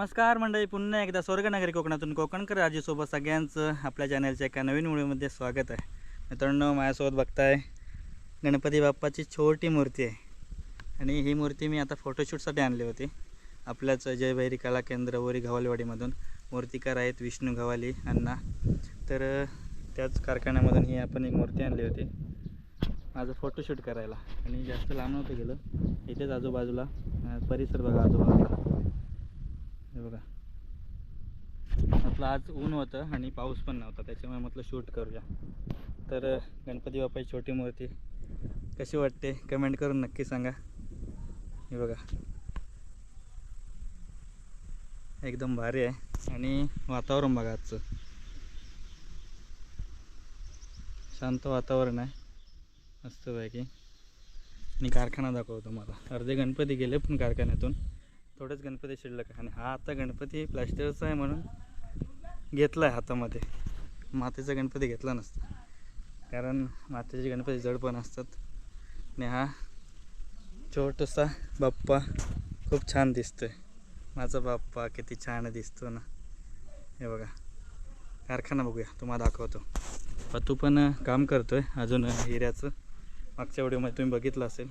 नमस्कार मंडळी पुन्हा एकदा स्वर्गनगरी कोकणातून कोकणकर राजूसोबत सगळ्यांचं आपल्या चॅनलच्या एका नवीन व्हिडिओमध्ये स्वागत आहे. मित्रांनो माझ्यासोबत बघताय गणपती बाप्पाची छोटी मूर्ती आहे. आणि ही मूर्ती मी आता फोटोशूटसाठी आणली होती. आपल्याच जयभैरी कला केंद्र वरी घवालवाडीमधून मूर्तिकार आहेत विष्णू घवाली अण्णा. तर त्याच कारखान्यामधून ही आपण एक मूर्ती आणली होती. माझं फोटोशूट करायला. आणि जास्त लांब नव्हतं गेलं. इथेच आजूबाजूला परिसर बघा आजूबाजूला. हे बघा. म्हटलं आज ऊन होतं आणि पाऊस पण नव्हता त्याच्यामुळे म्हटलं शूट करूया. तर गणपती बाप्पाची छोटी मूर्ती कशी वाटते? कमेंट करून नक्की सांगा. हे बघा. एकदम भारी आहे. आणि वातावरण बघा आजचं. शांत वातावरण आहे. मस्त पैकी आणि कारखाना दाखवतो मला अर्धे गणपती गेले पण कारखान्यातून. थोडेच गणपती शिल्लक आहे आणि हा आता गणपती प्लास्टरचा आहे म्हणून घेतला आहे हातामध्ये. मातीचा गणपती घेतला नसता. कारण मातीचे गणपती जड पण असतात. आणि हा छोटासा बाप्पा खूप छान दिसतो आहे माझा बाप्पा किती छान दिसतो ना. हे बघा. कारखाना बघूया. तुम्हाला दाखवतो. पतू पण काम करतो आहे अजून हिऱ्याचं. मागच्या व्हिडिओमध्ये तुम्ही बघितलं असेल.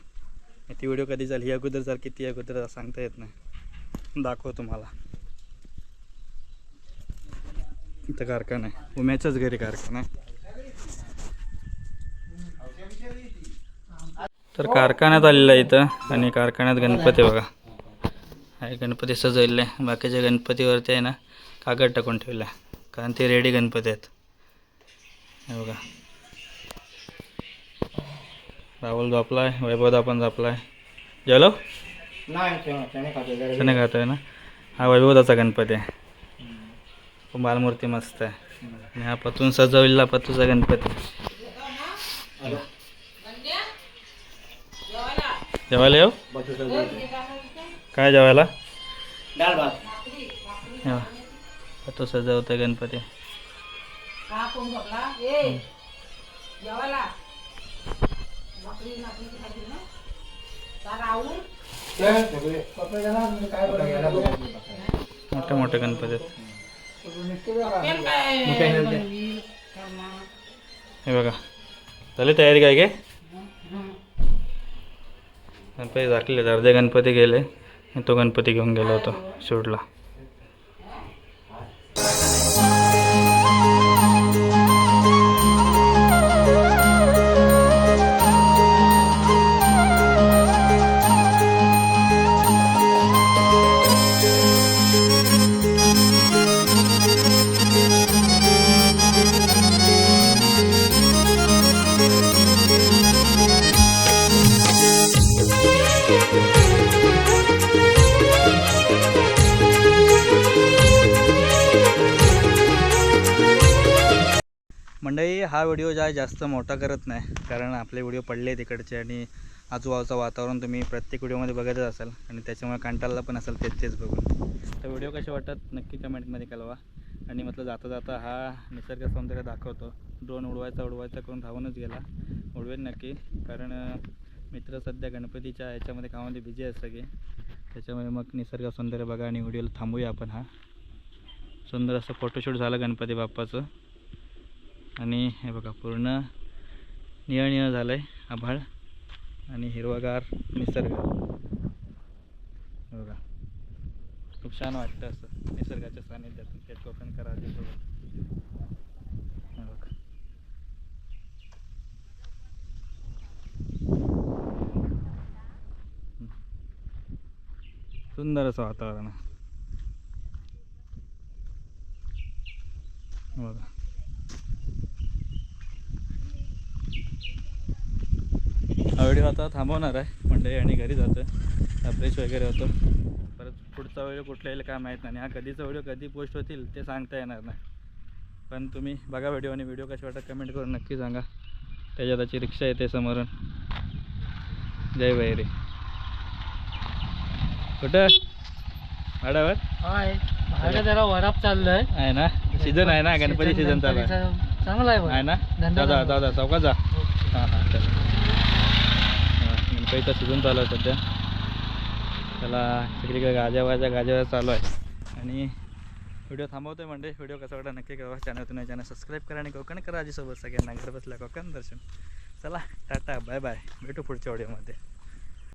ती व्हिडिओ कधी झाली? ही अगोदर झाली किती अगोदर सांगता येत नाही. दाखव तुम्हाला. इथं कारखाना आहे. उम्याच्याच घरी कारखाना आहे. तर कारखान्यात आलेलं आहे इथं आणि कारखान्यात गणपती बघा. आहे गणपती सजवलेले आहे. बाकीच्या गणपतीवरती आहे ना कागद टाकून ठेवला आहे. कारण ते रेडी गणपती आहेत. हे बघा. राहुल झोपला आहे वैभव पण झोपला आहे जेवलो? चणे खातोय ना? हा वैभवदाचा गणपती आहे. बालमूर्ती मस्त आहे. आणि हा पतून सजवलेला पतूचा गणपती. जेवायला येऊ? काय जेवायला? हे. पतू सजवतोय गणपती. मोठे मोठे गणपती आहेत. हे बघा. झाली तयारी काय काय गणपती झाकले अर्धे गणपती गेले तो गणपती घेऊन गेला होता शूटला. हा व्हिडिओ जा जास्त मोठा करत नाही. कारण आपले व्हिडिओ पडले तिकडचे आणि आजूबाजूचं वातावरण तुम्ही प्रत्येक व्हिडिओमध्ये बघतच असाल आणि त्याच्यामुळे कंटाळला पण असाल तेच तेच बघून. तर व्हिडिओ कसे वाटतात नक्की कमेंटमध्ये कळवा. आणि म्हटलं जाता जाता हा निसर्ग सौंदर्य दाखवतो. ड्रोन उडवायचा उडवायचा करून धावूनच गेला. उडवेल नक्की. कारण मित्र सध्या गणपतीच्या ह्याच्यामध्ये कामामध्ये बिझी आहे सगळे. त्याच्यामुळे मग निसर्ग सौंदर्य बघा आणि व्हिडिओला थांबूया आपण हा. सुंदर असं फोटोशूट झालं गणपती बाप्पाचं. आणि हे बघा पूर्ण निळ निळ झालं आहे आभाळ आणि हिरवागार निसर्ग. बघा खूप छान वाटतं असं निसर्गाच्या सानिध्यातून ते कोकण करायचं बघा. सुंदर असं वातावरण आहे. बघा हा व्हिडिओ आता थांबवणार आहे. मंडळी आणि घरी जातो फ्रेश वगैरे होतो. परत पुढचा व्हिडिओ कुठला येईल काय माहीत नाही. हा कधीचा व्हिडिओ कधी पोस्ट होतील ते सांगता येणार नाही. पण तुम्ही बघा व्हिडिओ आणि व्हिडिओ कसे वाटत कमेंट करून नक्की सांगा. त्याच्यात त्याची रिक्षा येते समोरून. जय बहिरे कुठं? भाडावर हाय. भाडं जरा वराप चाललंय. आहे ना? सीझन आहे ना? गणपती सीझन चालू आहे चांगलं आहे ना? धंदा जा जा चांगला. जा जा. चौकात जा. हां हां चल शिजून चालू आहे सध्या. त्याला सगळीकडे गाजा वाजा गाजा वाजा चालू आहे. आणि व्हिडिओ थांबवतोय म्हणजे व्हिडिओ कसा वाटला नक्की करा चॅनल चॅनल सबस्क्राईब करा आणि कोकण करा आजीसोबत सगळ्यांना. घर बसल्या कोकण दर्शन. चला टाटा बाय बाय. भेटू पुढच्या व्हिडिओमध्ये.